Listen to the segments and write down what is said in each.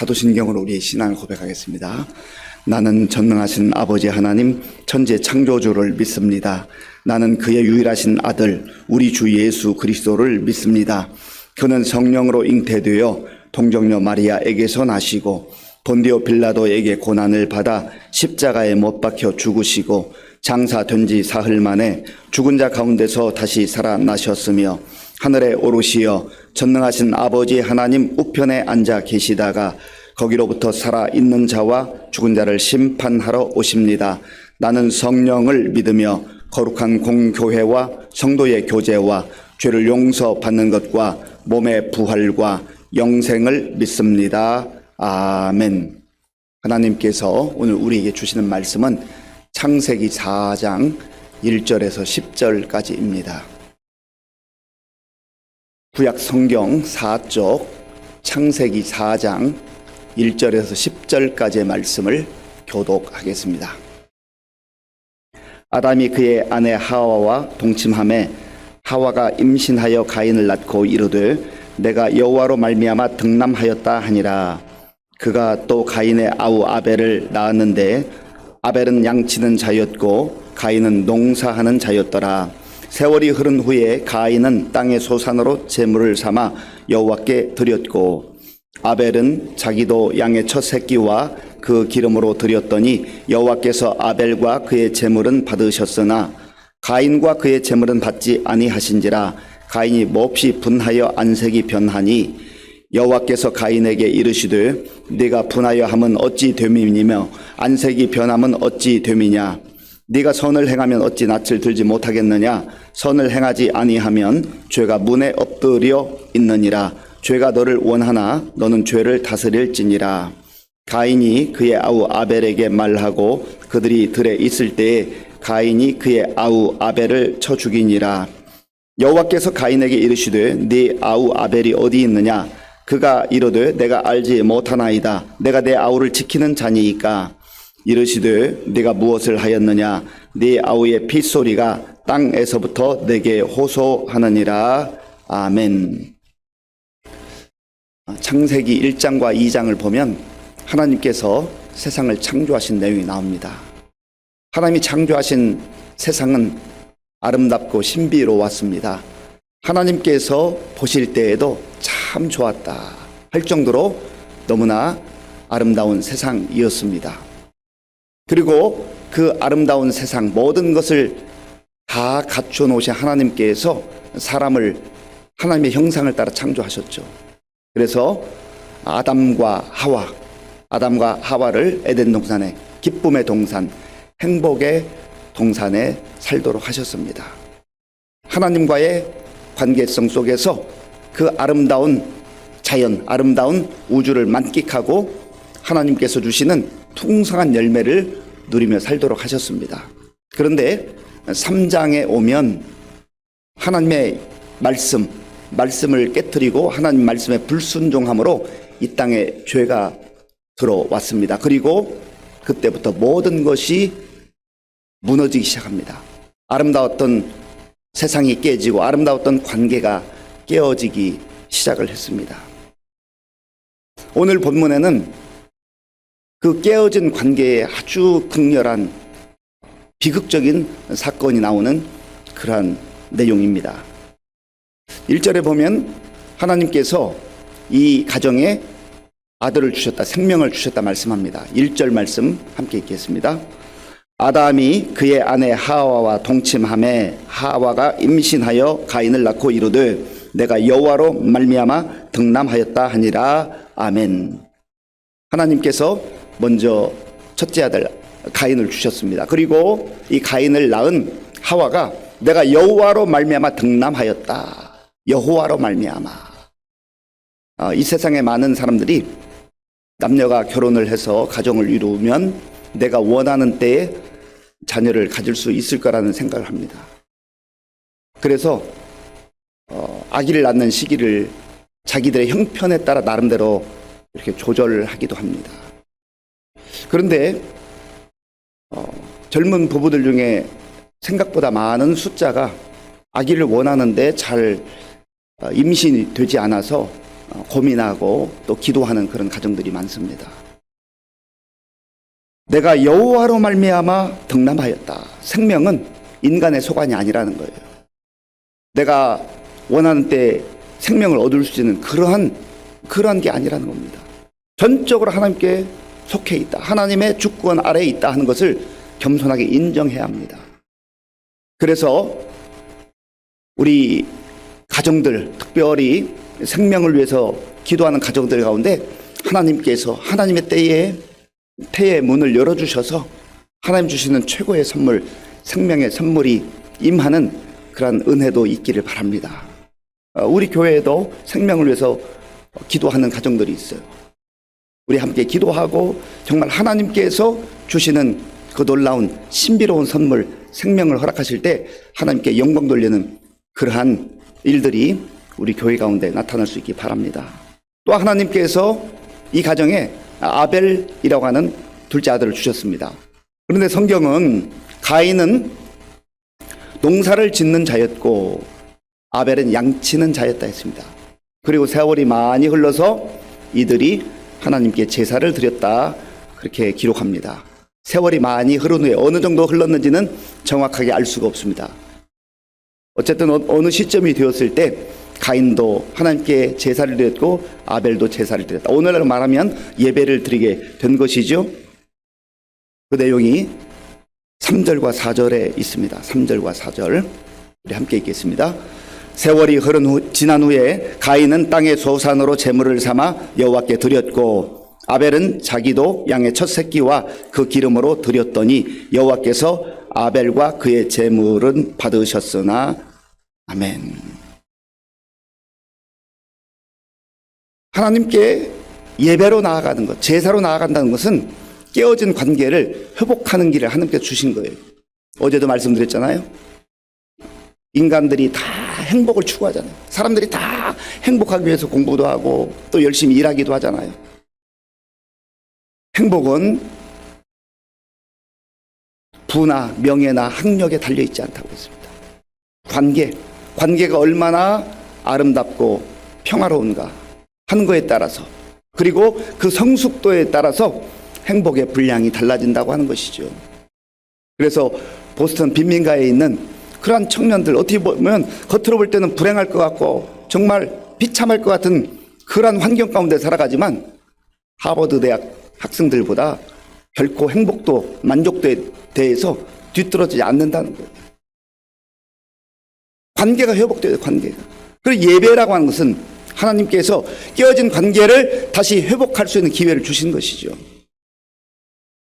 사도신경으로 우리의 신앙을 고백하겠습니다. 나는 전능하신 아버지 하나님 천재 창조주를 믿습니다. 나는 그의 유일하신 아들 우리 주 예수 그리스도를 믿습니다. 그는 성령으로 잉태되어 동정녀 마리아에게서 나시고 본디오 빌라도에게 고난을 받아 십자가에 못 박혀 죽으시고 장사된 지 사흘 만에 죽은 자 가운데서 다시 살아나셨으며 하늘에 오르시어 전능하신 아버지 하나님 우편에 앉아 계시다가 거기로부터 살아 있는 자와 죽은 자를 심판하러 오십니다. 나는 성령을 믿으며 거룩한 공교회와 성도의 교제와 죄를 용서받는 것과 몸의 부활과 영생을 믿습니다. 아멘. 하나님께서 오늘 우리에게 주시는 말씀은 창세기 4장 1절에서 10절까지입니다. 구약 성경 4쪽 창세기 4장 1절에서 10절까지의 말씀을 교독하겠습니다. 아담이 그의 아내 하와와 동침함에 하와가 임신하여 가인을 낳고 이르되 내가 여호와로 말미암아 등남하였다 하니라 그가 또 가인의 아우 아벨을 낳았는데 아벨은 양치는 자였고 가인은 농사하는 자였더라 세월이 흐른 후에 가인은 땅의 소산으로 제물을 삼아 여호와께 드렸고 아벨은 자기도 양의 첫 새끼와 그 기름으로 드렸더니 여호와께서 아벨과 그의 제물은 받으셨으나 가인과 그의 제물은 받지 아니하신지라 가인이 몹시 분하여 안색이 변하니 여호와께서 가인에게 이르시되 네가 분하여 함은 어찌 됨이니며 안색이 변함은 어찌 됨이냐 네가 선을 행하면 어찌 낯을 들지 못하겠느냐? 선을 행하지 아니하면 죄가 문에 엎드려 있느니라. 죄가 너를 원하나 너는 죄를 다스릴지니라. 가인이 그의 아우 아벨에게 말하고 그들이 들에 있을 때에 가인이 그의 아우 아벨을 쳐 죽이니라. 여호와께서 가인에게 이르시되 네 아우 아벨이 어디 있느냐? 그가 이르되 내가 알지 못하나이다. 내가 내 아우를 지키는 자니이까 이르시되 네가 무엇을 하였느냐 네 아우의 핏소리가 땅에서부터 내게 호소하느니라 아멘 창세기 1장과 2장을 보면 하나님께서 세상을 창조하신 내용이 나옵니다. 하나님이 창조하신 세상은 아름답고 신비로웠습니다. 하나님께서 보실 때에도 참 좋았다 할 정도로 너무나 아름다운 세상이었습니다. 그리고 그 아름다운 세상 모든 것을 다 갖춰 놓으신 하나님께서 사람을 하나님의 형상을 따라 창조하셨죠. 그래서 아담과 하와, 아담과 하와를 에덴 동산에 기쁨의 동산, 행복의 동산에 살도록 하셨습니다. 하나님과의 관계성 속에서 그 아름다운 자연, 아름다운 우주를 만끽하고 하나님께서 주시는 풍성한 열매를 누리며 살도록 하셨습니다. 그런데 3장에 오면 하나님의 말씀, 말씀을 깨뜨리고 하나님 말씀에 불순종함으로 이 땅에 죄가 들어왔습니다. 그리고 그때부터 모든 것이 무너지기 시작합니다. 아름다웠던 세상이 깨지고 아름다웠던 관계가 깨어지기 시작을 했습니다. 오늘 본문에는 그 깨어진 관계에 아주 극렬한 비극적인 사건이 나오는 그러한 내용입니다. 1절에 보면 하나님께서 이 가정에 아들을 주셨다, 생명을 주셨다 말씀합니다. 1절 말씀 함께 읽겠습니다. 아담이 그의 아내 하와와 동침함에 하와가 임신하여 가인을 낳고 이르되 내가 여호와로 말미암아 등남하였다 하니라 아멘. 하나님께서 먼저 첫째 아들 가인을 주셨습니다. 그리고 이 가인을 낳은 하와가 내가 여호와로 말미암아 등남하였다. 여호와로 말미암아. 아, 이 세상에 많은 사람들이 남녀가 결혼을 해서 가정을 이루면 내가 원하는 때에 자녀를 가질 수 있을 거라는 생각을 합니다. 그래서 어, 아기를 낳는 시기를 자기들의 형편에 따라 나름대로 이렇게 조절하기도 합니다. 그런데 어, 젊은 부부들 중에 생각보다 많은 숫자가 아기를 원하는데 잘 어, 임신이 되지 않아서 어, 고민하고 또 기도하는 그런 가정들이 많습니다. 내가 여호와로 말미암아 득남하였다. 생명은 인간의 소관이 아니라는 거예요. 내가 원하는 때 생명을 얻을 수 있는 그러한 그러한 게 아니라는 겁니다. 전적으로 하나님께 속해 있다. 하나님의 주권 아래에 있다 하는 것을 겸손하게 인정해야 합니다. 그래서 우리 가정들 특별히 생명을 위해서 기도하는 가정들 가운데 하나님께서 하나님의 때에 태의 문을 열어 주셔서 하나님 주시는 최고의 선물 생명의 선물이 임하는 그러한 은혜도 있기를 바랍니다. 어, 우리 교회에도 생명을 위해서 기도하는 가정들이 있어요. 우리 함께 기도하고 정말 하나님께서 주시는 그 놀라운 신비로운 선물 생명을 허락하실 때 하나님께 영광 돌리는 그러한 일들이 우리 교회 가운데 나타날 수 있기 바랍니다. 또 하나님께서 이 가정에 아벨이라고 하는 둘째 아들을 주셨습니다. 그런데 성경은 가인은 농사를 짓는 자였고 아벨은 양치는 자였다 했습니다. 그리고 세월이 많이 흘러서 이들이 하나님께 제사를 드렸다 그렇게 기록합니다. 세월이 많이 흐른 후에 어느 정도 흘렀는지는 정확하게 알 수가 없습니다. 어쨌든 어- 어느 시점이 되었을 때 가인도 하나님께 제사를 드렸고 아벨도 제사를 드렸다. 오늘날 말하면 예배를 드리게 된 것이죠. 그 내용이 3절과 4절에 있습니다. 3절과 4절. 우리 함께 읽겠습니다. 세월이 흐른 후 지난 후에 가인은 땅의 소산으로 제물을 삼아 여호와께 드렸고 아벨은 자기도 양의 첫 새끼와 그 기름으로 드렸더니 여호와께서 아벨과 그의 제물은 받으셨으나 아멘. 하나님께 예배로 나아가는 것, 제사로 나아간다는 것은 깨어진 관계를 회복하는 길을 하나님께 주신 거예요. 어제도 말씀드렸잖아요. 인간들이 다 행복을 추구하잖아요. 사람들이 다 행복하기 위해서 공부도 하고 또 열심히 일하기도 하잖아요. 행복은 부나 명예나 학력에 달려 있지 않다고 했습니다. 관계, 관계가 얼마나 아름답고 평화로운가 하는 거에 따라서 그리고 그 성숙도에 따라서 행복의 분량이 달라진다고 하는 것이죠. 그래서 보스턴 빈민가에 있는 그러한 청년들 어떻게 보면 겉으로 볼 때는 불행할 것 같고 정말 비참할 것 같은 그러한 환경 가운데 살아가지만 하버드 대학 학생들보다 결코 행복도 만족도에 대해서 뒤떨어지지 않는다는 거예요. 관계가 회복돼요, 관계가. 그리고 예배라고 하는 것은 하나님께서 깨어진 관계를 다시 회복할 수 있는 기회를 주신 것이죠.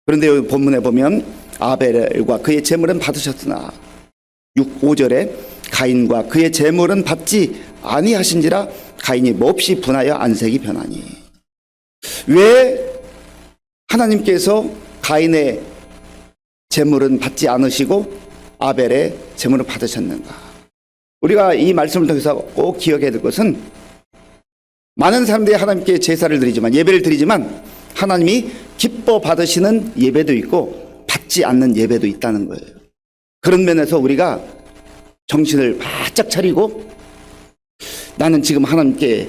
그런데 여기 본문에 보면 아벨과 그의 재물은 받으셨으나 6, 5절에 가인과 그의 재물은 받지 아니하신지라 가인이 몹시 분하여 안색이 변하니 왜 하나님께서 가인의 재물은 받지 않으시고 아벨의 재물을 받으셨는가? 우리가 이 말씀을 통해서 꼭 기억해야 될 것은 많은 사람들이 하나님께 제사를 드리지만 예배를 드리지만 하나님이 기뻐 받으시는 예배도 있고 받지 않는 예배도 있다는 거예요. 그런 면에서 우리가 정신을 바짝 차리고 나는 지금 하나님께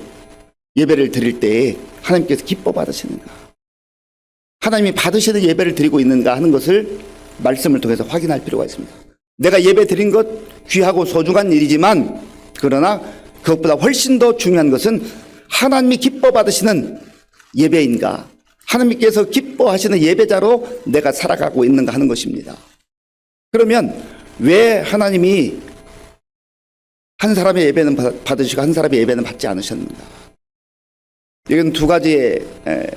예배를 드릴 때 하나님께서 기뻐 받으시는가? 하나님이 받으시는 예배를 드리고 있는가 하는 것을 말씀을 통해서 확인할 필요가 있습니다. 내가 예배 드린 것 귀하고 소중한 일이지만 그러나 그것보다 훨씬 더 중요한 것은 하나님이 기뻐 받으시는 예배인가? 하나님께서 기뻐하시는 예배자로 내가 살아가고 있는가 하는 것입니다. 그러면 왜 하나님이 한 사람의 예배는 받- 받으시고 한 사람의 예배는 받지 않으셨는가? 이건 두 가지의 에,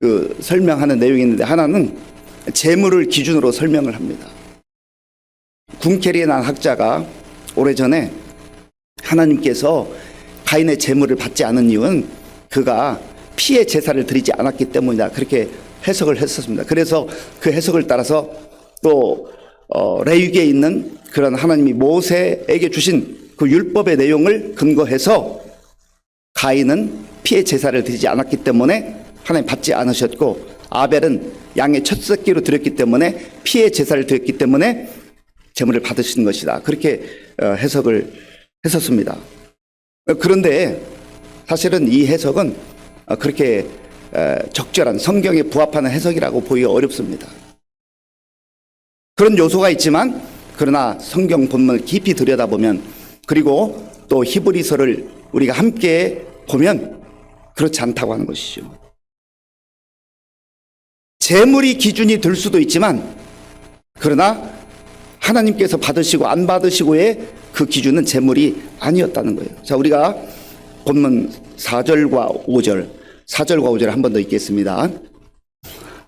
그 설명하는 내용이 있는데 하나는 재물을 기준으로 설명을 합니다. 군캐리에 난 학자가 오래전에 하나님께서 가인의 재물을 받지 않은 이유는 그가 피의 제사를 드리지 않았기 때문이다. 그렇게 해석을 했었습니다. 그래서 그 해석을 따라서 또 어, 레위기에 있는 그런 하나님이 모세에게 주신 그 율법의 내용을 근거해서 가인은 피의 제사를 드리지 않았기 때문에 하나님 받지 않으셨고 아벨은 양의 첫 새끼로 드렸기 때문에 피의 제사를 드렸기 때문에 제물을 받으신 것이다. 그렇게 어, 해석을 했었습니다. 어, 그런데 사실은 이 해석은 어, 그렇게 에, 적절한 성경에 부합하는 해석이라고 보기 어렵습니다. 그런 요소가 있지만 그러나 성경 본문을 깊이 들여다보면 그리고 또 히브리서를 우리가 함께 보면 그렇지 않다고 하는 것이죠. 재물이 기준이 될 수도 있지만 그러나 하나님께서 받으시고 안 받으시고의 그 기준은 재물이 아니었다는 거예요. 자, 우리가 본문 4절과 5절, 4절과 5절 한 번 더 읽겠습니다.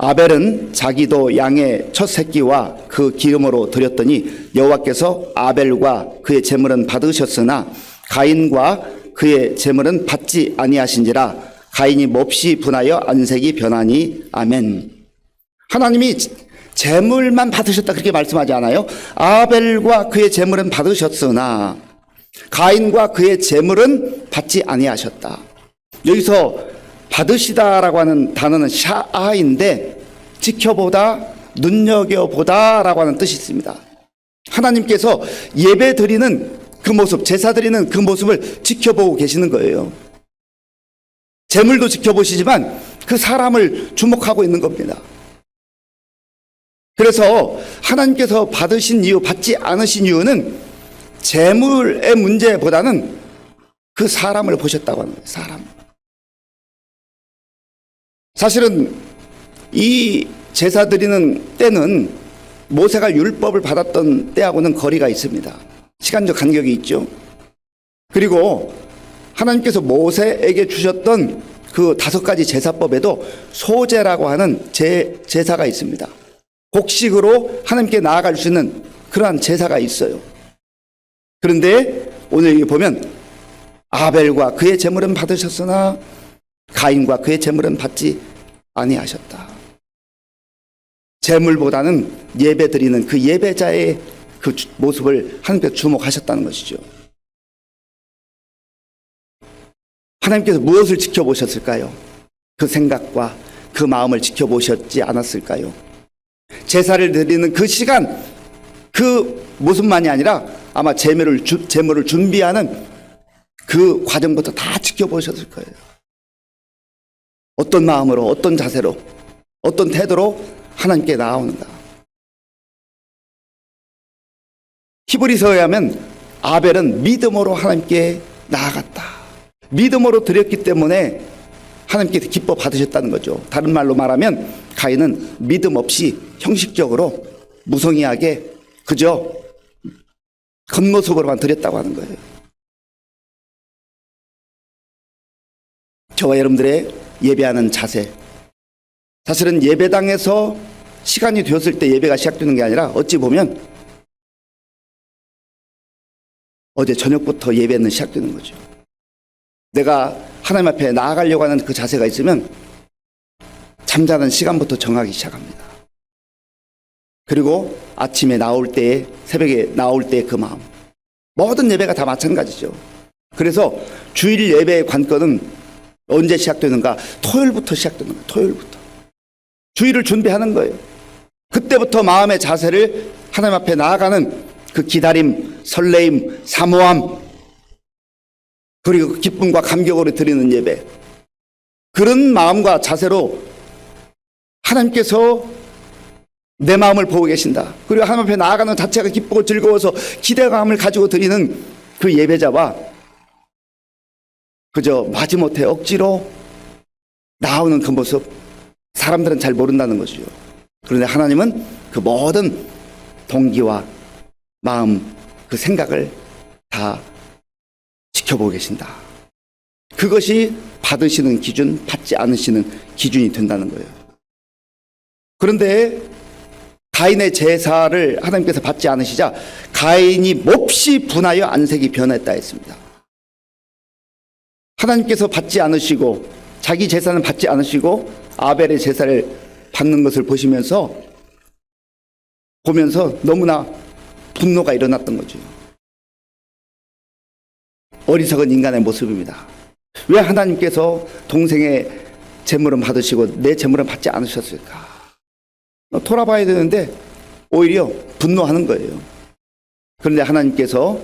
아벨은 자기도 양의 첫 새끼와 그 기름으로 드렸더니 여호와께서 아벨과 그의 제물은 받으셨으나 가인과 그의 제물은 받지 아니하신지라 가인이 몹시 분하여 안색이 변하니 아멘. 하나님이 재물만 받으셨다 그렇게 말씀하지 않아요? 아벨과 그의 재물은 받으셨으나 가인과 그의 재물은 받지 아니하셨다. 여기서 받으시다라고 하는 단어는 샤아인데 지켜보다 눈여겨보다라고 하는 뜻이 있습니다. 하나님께서 예배 드리는 그 모습, 제사 드리는 그 모습을 지켜보고 계시는 거예요. 재물도 지켜보시지만 그 사람을 주목하고 있는 겁니다. 그래서 하나님께서 받으신 이유, 받지 않으신 이유는 재물의 문제보다는 그 사람을 보셨다고 하는 거예요. 사람. 사실은 이 제사 드리는 때는 모세가 율법을 받았던 때하고는 거리가 있습니다. 시간적 간격이 있죠. 그리고 하나님께서 모세에게 주셨던 그 다섯 가지 제사법에도 소제라고 하는 제, 제사가 있습니다. 곡식으로 하나님께 나아갈 수 있는 그러한 제사가 있어요. 그런데 오늘 여기 보면 아벨과 그의 제물은 받으셨으나 가인과 그의 제물은 받지 아니하셨다. 제물보다는 예배 드리는 그 예배자의 그 주- 모습을 하나님께서 주목하셨다는 것이죠. 하나님께서 무엇을 지켜보셨을까요? 그 생각과 그 마음을 지켜보셨지 않았을까요? 제사를 드리는 그 시간, 그 모습만이 아니라 아마 제물을, 주, 제물을 준비하는 그 과정부터 다 지켜보셨을 거예요. 어떤 마음으로, 어떤 자세로, 어떤 태도로 하나님께 나아오는가. 히브리서에 하면 아벨은 믿음으로 하나님께 나아갔다. 믿음으로 드렸기 때문에 하나님께 기뻐 받으셨다는 거죠. 다른 말로 말하면 가인은 믿음 없이 형식적으로 무성의하게 그저 겉모습으로만 드렸다고 하는 거예요. 저와 여러분들의 예배하는 자세. 사실은 예배당에서 시간이 되었을 때 예배가 시작되는 게 아니라 어찌 보면 어제 저녁부터 예배는 시작되는 거죠. 내가 하나님 앞에 나아가려고 하는 그 자세가 있으면 잠자는 시간부터 정하기 시작합니다. 그리고 아침에 나올 때, 새벽에 나올 때그 마음. 모든 예배가 다 마찬가지죠. 그래서 주일 예배의 관건은 언제 시작되는가? 토요일부터 시작되는 거예요. 토요일부터. 주일을 준비하는 거예요. 그때부터 마음의 자세를 하나님 앞에 나아가는 그 기다림, 설레임, 사모함, 그리고 그 기쁨과 감격으로 드리는 예배. 그런 마음과 자세로 하나님께서 내 마음을 보고 계신다. 그리고 하나님 앞에 나아가는 자체가 기쁘고 즐거워서 기대감을 가지고 드리는 그 예배자와 그저 마지못해 억지로 나오는 그 모습 사람들은 잘 모른다는 것이죠. 그런데 하나님은 그 모든 동기와 마음, 그 생각을 다 지켜보고 계신다. 그것이 받으시는 기준, 받지 않으시는 기준이 된다는 거예요. 그런데 가인의 제사를 하나님께서 받지 않으시자 가인이 몹시 분하여 안색이 변했다 했습니다. 하나님께서 받지 않으시고 자기 제사는 받지 않으시고 아벨의 제사를 받는 것을 보시면서 보면서 너무나 분노가 일어났던 거죠. 어리석은 인간의 모습입니다. 왜 하나님께서 동생의 재물은 받으시고 내 재물은 받지 않으셨을까? 돌아봐야 되는데 오히려 분노하는 거예요. 그런데 하나님께서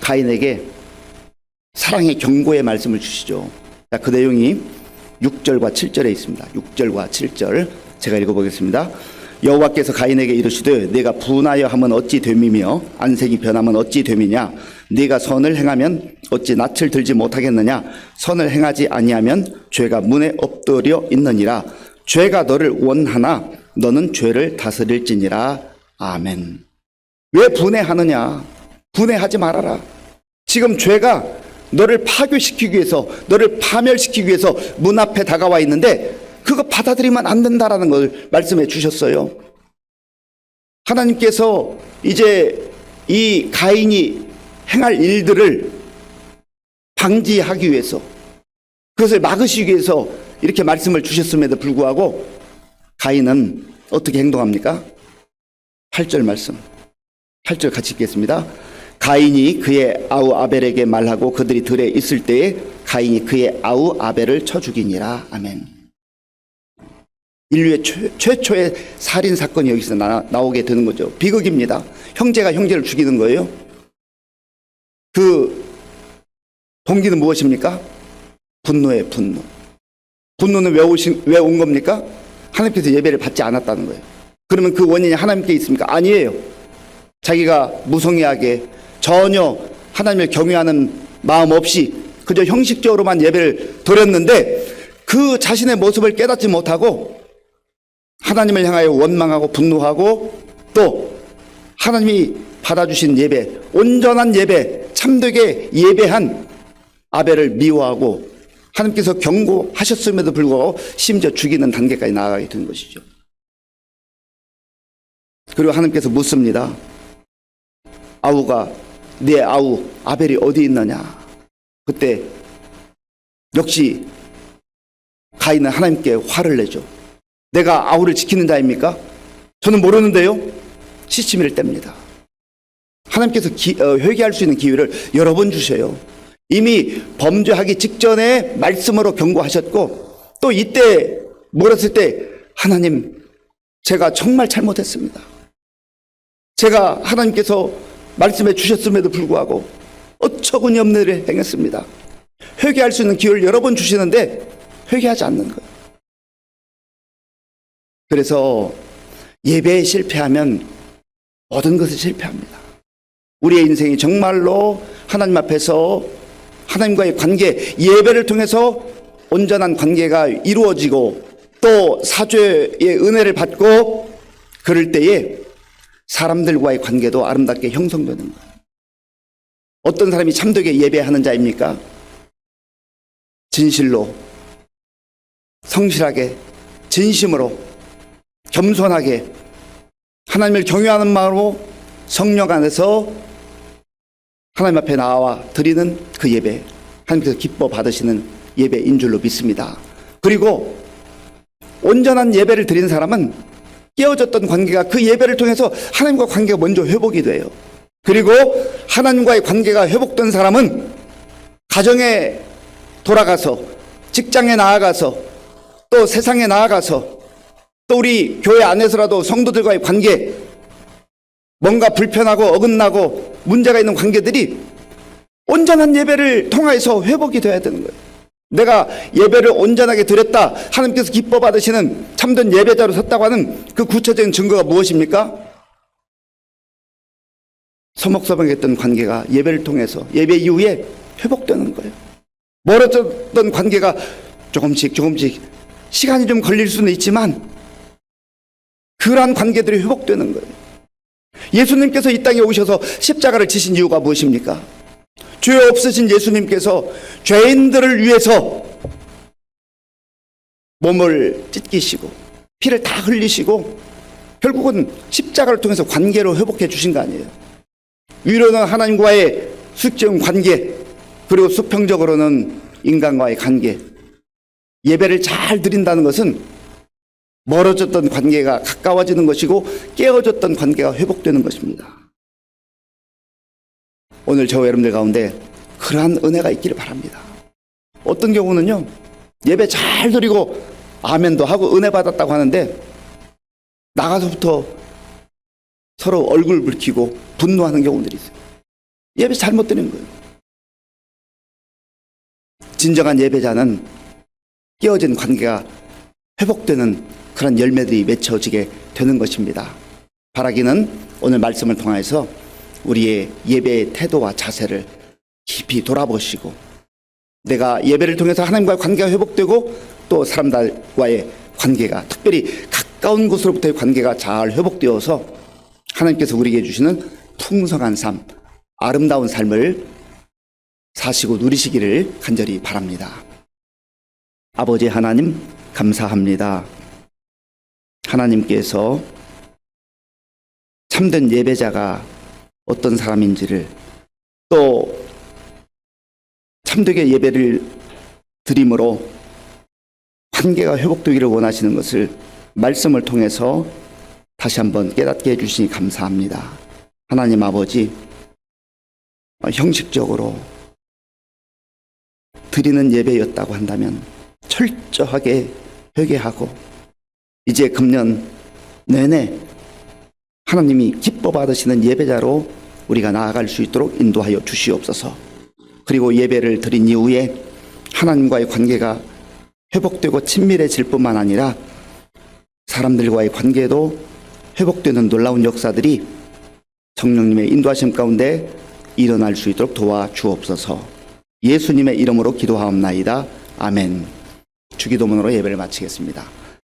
가인에게 사랑의 경고의 말씀을 주시죠. 자, 그 내용이 6절과 7절에 있습니다. 6절과 7절 제가 읽어보겠습니다. 여호와께서 가인에게 이르시되 내가 분하여 하면 어찌 됨이며 안색이 변하면 어찌 됨이냐? 네가 선을 행하면 어찌 낯을 들지 못하겠느냐? 선을 행하지 아니하면 죄가 문에 엎드려 있느니라. 죄가 너를 원하나 너는 죄를 다스릴지니라. 아멘. 왜 분해하느냐? 분해하지 말아라. 지금 죄가 너를 파괴시키기 위해서 너를 파멸시키기 위해서 문 앞에 다가와 있는데 그거 받아들이면 안 된다라는 걸 말씀해 주셨어요. 하나님께서 이제 이 가인이 행할 일들을 방지하기 위해서 그것을 막으시기 위해서 이렇게 말씀을 주셨음에도 불구하고 가인은 어떻게 행동합니까? 8절 말씀. 8절 같이 읽겠습니다. 가인이 그의 아우 아벨에게 말하고 그들이 들에 있을 때에 가인이 그의 아우 아벨을 쳐 죽이니라. 아멘. 인류의 최, 최초의 살인 사건이 여기서 나, 나오게 되는 거죠. 비극입니다. 형제가 형제를 죽이는 거예요. 그 동기는 무엇입니까? 분노의 분노. 분노는 왜 오신 왜 온 겁니까? 하나님께서 예배를 받지 않았다는 거예요. 그러면 그 원인이 하나님께 있습니까? 아니에요. 자기가 무성의하게 전혀 하나님을 경외하는 마음 없이 그저 형식적으로만 예배를 드렸는데 그 자신의 모습을 깨닫지 못하고 하나님을 향하여 원망하고 분노하고 또 하나님이 받아주신 예배, 온전한 예배, 참되게 예배한 아벨을 미워하고 하나님께서 경고하셨음에도 불구하고 심지어 죽이는 단계까지 나아가게 된 것이죠. 그리고 하나님께서 묻습니다. 아우가 내 아우 아벨이 어디 있느냐? 그때 역시 가인은 하나님께 화를 내죠. 내가 아우를 지키는 자입니까? 저는 모르는데요. 시치미를 뗍니다. 하나님께서 기- 어, 회개할 수 있는 기회를 여러 번 주셔요. 이미 범죄하기 직전에 말씀으로 경고하셨고 또 이때 물었을 때 하나님 제가 정말 잘못했습니다. 제가 하나님께서 말씀해 주셨음에도 불구하고 어처구니 없는 일을 행했습니다. 회개할 수 있는 기회를 여러 번 주시는데 회개하지 않는 거예요. 그래서 예배에 실패하면 모든 것을 실패합니다. 우리의 인생이 정말로 하나님 앞에서 하나님과의 관계, 예배를 통해서 온전한 관계가 이루어지고 또 사죄의 은혜를 받고 그럴 때에 사람들과의 관계도 아름답게 형성되는 거예요. 어떤 사람이 참되게 예배하는 자입니까? 진실로, 성실하게, 진심으로, 겸손하게, 하나님을 경외하는 마음으로 성령 안에서 하나님 앞에 나와 드리는 그 예배, 하나님께서 기뻐 받으시는 예배인 줄로 믿습니다. 그리고 온전한 예배를 드리는 사람은 깨어졌던 관계가 그 예배를 통해서 하나님과 관계가 먼저 회복이 돼요. 그리고 하나님과의 관계가 회복된 사람은 가정에 돌아가서 직장에 나아가서 또 세상에 나아가서 또 우리 교회 안에서라도 성도들과의 관계 뭔가 불편하고 어긋나고 문제가 있는 관계들이 온전한 예배를 통하여서 회복이 되어야 되는 거예요. 내가 예배를 온전하게 드렸다. 하나님께서 기뻐 받으시는 참된 예배자로 섰다고 하는 그 구체적인 증거가 무엇입니까? 서먹서먹했던 관계가 예배를 통해서 예배 이후에 회복되는 거예요. 멀어졌던 관계가 조금씩 조금씩 시간이 좀 걸릴 수는 있지만 그러한 관계들이 회복되는 거예요. 예수님께서 이 땅에 오셔서 십자가를 지신 이유가 무엇입니까? 죄 없으신 예수님께서 죄인들을 위해서 몸을 찢기시고 피를 다 흘리시고 결국은 십자가를 통해서 관계로 회복해 주신 거 아니에요. 위로는 하나님과의 수적인 관계 그리고 수평적으로는 인간과의 관계 예배를 잘 드린다는 것은 멀어졌던 관계가 가까워지는 것이고 깨어졌던 관계가 회복되는 것입니다. 오늘 저와 여러분들 가운데 그러한 은혜가 있기를 바랍니다. 어떤 경우는요, 예배 잘 드리고 아멘도 하고 은혜 받았다고 하는데 나가서부터 서로 얼굴 붉히고 분노하는 경우들이 있어요. 예배 잘못 드린 거예요. 진정한 예배자는 깨어진 관계가 회복되는 그런 열매들이 맺혀지게 되는 것입니다. 바라기는 오늘 말씀을 통해서 우리의 예배의 태도와 자세를 깊이 돌아보시고 내가 예배를 통해서 하나님과의 관계가 회복되고 또 사람들과의 관계가 특별히 가까운 곳으로부터의 관계가 잘 회복되어서 하나님께서 우리에게 주시는 풍성한 삶, 아름다운 삶을 사시고 누리시기를 간절히 바랍니다. 아버지 하나님 감사합니다. 하나님께서 참된 예배자가 어떤 사람인지를 또 참되게 예배를 드림으로 관계가 회복되기를 원하시는 것을 말씀을 통해서 다시 한번 깨닫게 해주시니 감사합니다. 하나님 아버지, 어, 형식적으로 드리는 예배였다고 한다면 철저하게 회개하고 이제 금년 내내 하나님이 기뻐 받으시는 예배자로 우리가 나아갈 수 있도록 인도하여 주시옵소서. 그리고 예배를 드린 이후에 하나님과의 관계가 회복되고 친밀해질 뿐만 아니라 사람들과의 관계도 회복되는 놀라운 역사들이 성령님의 인도하심 가운데 일어날 수 있도록 도와 주옵소서. 예수님의 이름으로 기도하옵나이다. 아멘. 주기도문으로 예배를 마치겠습니다.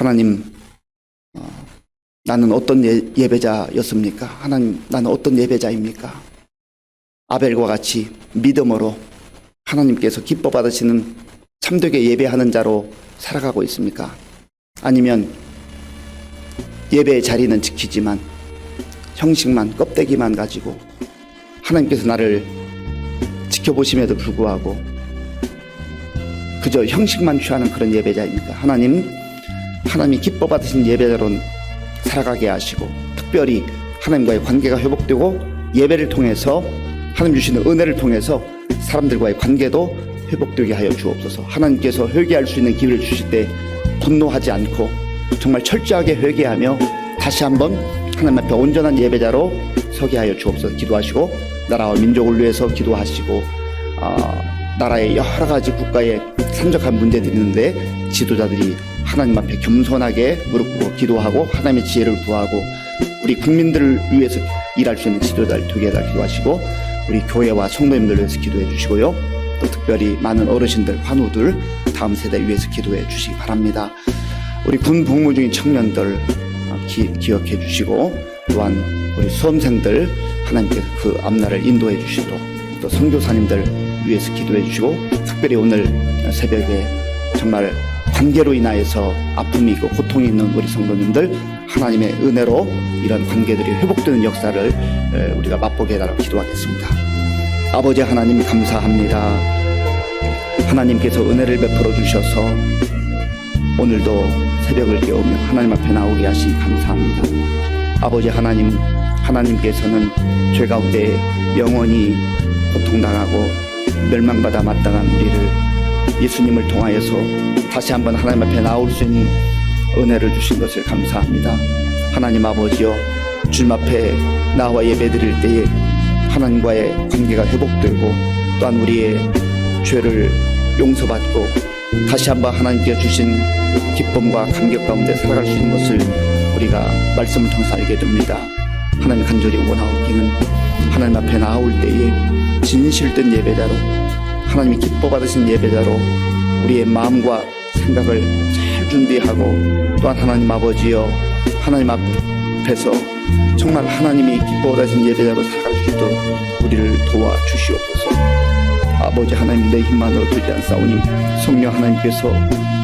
하나님 어, 나는 어떤 예, 예배자였습니까? 하나님 나는 어떤 예배자입니까? 아벨과 같이 믿음으로 하나님께서 기뻐 받으시는 참되게 예배하는 자로 살아가고 있습니까? 아니면 예배의 자리는 지키지만 형식만 껍데기만 가지고 하나님께서 나를 지켜보심에도 불구하고 그저 형식만 취하는 그런 예배자입니까? 하나님, 하나님이 기뻐 받으신 예배자로 살아가게 하시고 특별히 하나님과의 관계가 회복되고 예배를 통해서 하나님 주시는 은혜를 통해서 사람들과의 관계도 회복되게 하여 주옵소서. 하나님께서 회개할 수 있는 기회를 주실 때 분노하지 않고 정말 철저하게 회개하며 다시 한번 하나님 앞에 온전한 예배자로 서게 하여 주옵소서. 기도하시고 나라와 민족을 위해서 기도하시고 아, 나라의 여러 가지 국가의 산적한 문제들이 있는데 지도자들이 하나님 앞에 겸손하게 무릎 꿇고 기도하고 하나님의 지혜를 구하고 우리 국민들을 위해서 일할 수 있는 지도자를 되게 해달 기도하시고 우리 교회와 성도님들 위해서 기도해 주시고요. 또 특별히 많은 어르신들, 환우들 다음 세대 위해서 기도해 주시기 바랍니다. 우리 군 복무 중인 청년들 어, 기, 기억해 주시고 또한 우리 수험생들 하나님께서 그 앞날을 인도해 주시도록 또 선교사님들 위해서 기도해 주시고 특별히 오늘 새벽에 정말 관계로 인하여서 아픔이 있고 고통이 있는 우리 성도님들 하나님의 은혜로 이런 관계들이 회복되는 역사를 에, 우리가 맛보게 해달라고 기도하겠습니다. 아버지 하나님 감사합니다. 하나님께서 은혜를 베풀어 주셔서 오늘도 새벽을 깨우며 하나님 앞에 나오게 하시니 감사합니다. 아버지 하나님, 하나님께서는 죄 가운데 영원히 고통당하고 멸망받아 마땅한 우리를 예수님을 통하여서 다시 한번 하나님 앞에 나올 수 있는 은혜를 주신 것을 감사합니다. 하나님 아버지여, 주님 앞에 나와 예배 드릴 때에 하나님과의 관계가 회복되고 또한 우리의 죄를 용서받고 다시 한번 하나님께 주신 기쁨과 감격 가운데 살아갈 수 있는 것을 우리가 말씀을 통해서 알게 됩니다. 하나님 간절히 원하옵기는 하나님 앞에 나올 때에 진실된 예배자로 하나님이 기뻐 받으신 예배자로 우리의 마음과 생각을 잘 준비하고 또한 하나님 아버지여 하나님 앞에서 정말 하나님이 기뻐 받으신 예배자로 살아갈 수 있도록 우리를 도와주시옵소서. 아버지 하나님 내 힘만으로 되지 않사오니 성령 하나님께서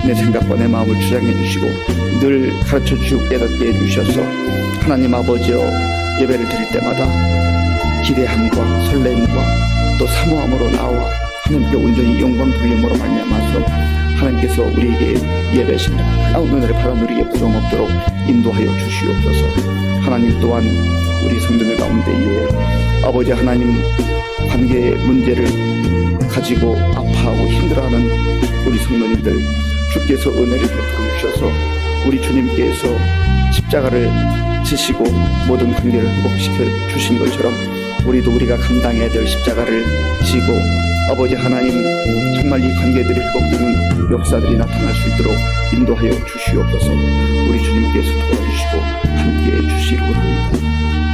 내 생각과 내 마음을 주장해 주시고 늘 가르쳐 주시고 깨닫게 해 주셔서 하나님 아버지여 예배를 드릴 때마다 기대함과 설렘과 또 사모함으로 나와 하나님께 온전히 영광 돌림으로 말미암아서 하나님께서 우리에게 예배하신 놀라운 은혜를 받아 누리게 부정 없도록 인도하여 주시옵소서. 하나님 또한 우리 성도들 가운데 에 아버지 하나님 관계의 문제를 가지고 아파하고 힘들어하는 우리 성도님들 주께서 은혜를 베풀어 주셔서 우리 주님께서 십자가를 지시고 모든 관계를 회복시켜 주신 것처럼 우리도 우리가 감당해야 될 십자가를 지고 아버지 하나님 정말 이 관계들이 회복되는 역사들이 나타날 수 있도록 인도하여 주시옵소서 우리 주님께서 도와주시고 함께해 주시기 원합니다.